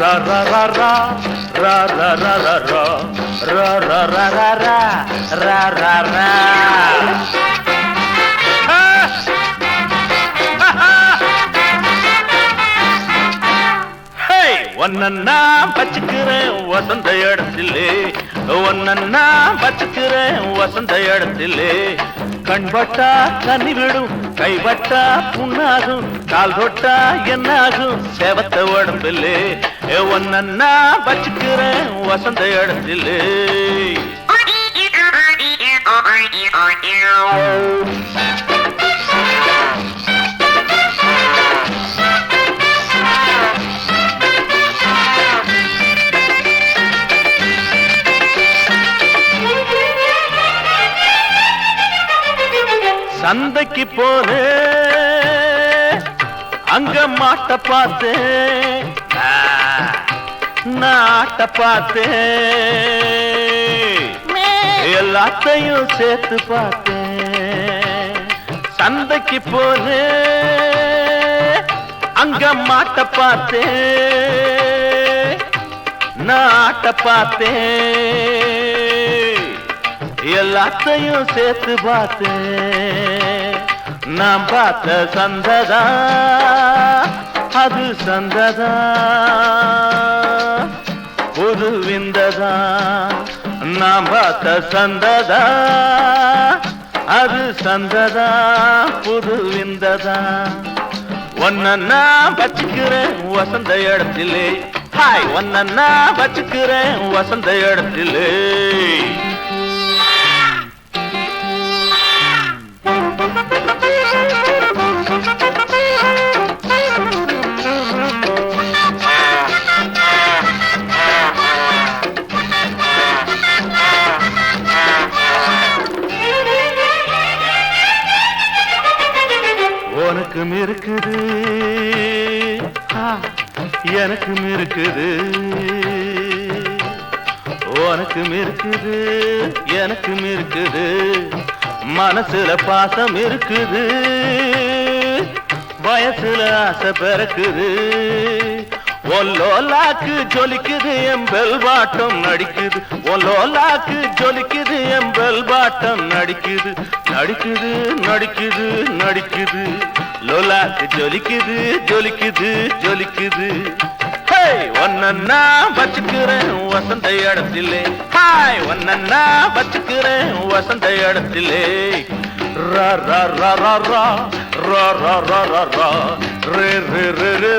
ra ra ra ra ra ra ra ra ra ra ra ra ra ra ra ra ரா ஒன்னா வச்சுக்கிறேன் வசந்த இடத்திலே ஒன்னா வச்சுக்கிறேன் வசந்த இடத்திலே கண்பட்டா கண்ணி விடும் கைப்பட்டா புண்ணாகும் கால் தொட்டா என்னாகும்? செவத்த உடம்பிலே ஒன்னா வச்சுக்கிறேன் வசந்த இடத்திலே. சந்தைக்கு போது அங்க மாட்ட பார்த்து. நாட்ட பார்த்து. எல்லாத்தையும் சேர்த்து பார்த்தேன் சந்தைக்கு போது அங்க மாட்ட பார்த்தேன் நாட்ட பார்த்தேன் எல்லாத்தையும் சேர்த்து பார்த்து நாம் பார்த்த சந்ததா? அது சந்ததா? புது விந்ததா? நாம் பார்த்த சந்ததா? அது சந்ததா? புது விந்ததா? ஒன்ன நான் வச்சுக்கிறேன் வசந்த இடத்திலே. ஹாய் ஒன்ன நான் வச்சுக்கிறேன் வசந்த இடத்திலே. உனக்கும் இருக்குது. எனக்கும் இருக்குது. உனக்கும் இருக்குது எனக்கும் இருக்குது. மனசுல பாசம் இருக்குது. வயசுல ஆசை பிறக்குது. ஒல்லோலாக்கு ஜொலிக்குது எம்பெல் பாட்டம் நடிக்குது. ஒல்லோலாக்கு ஜொலிக்குது எம்பெல் பாட்டம் நடிக்குது. நடிக்குது நடிக்குது நடிக்குது. லோலாக்கு ஜொலிக்குது ஜொலிக்குது ஜொலிக்குது. ஒன்னா வச்சுக்கிறேன் வசந்த இடத்திலே ஹாய் ஒன்னா வச்சுக்கிறேன் வசந்த இடத்திலே ரா ரா ரா ரா ரா ரா ரா ரா ரா. ரே ரே ரே ரே.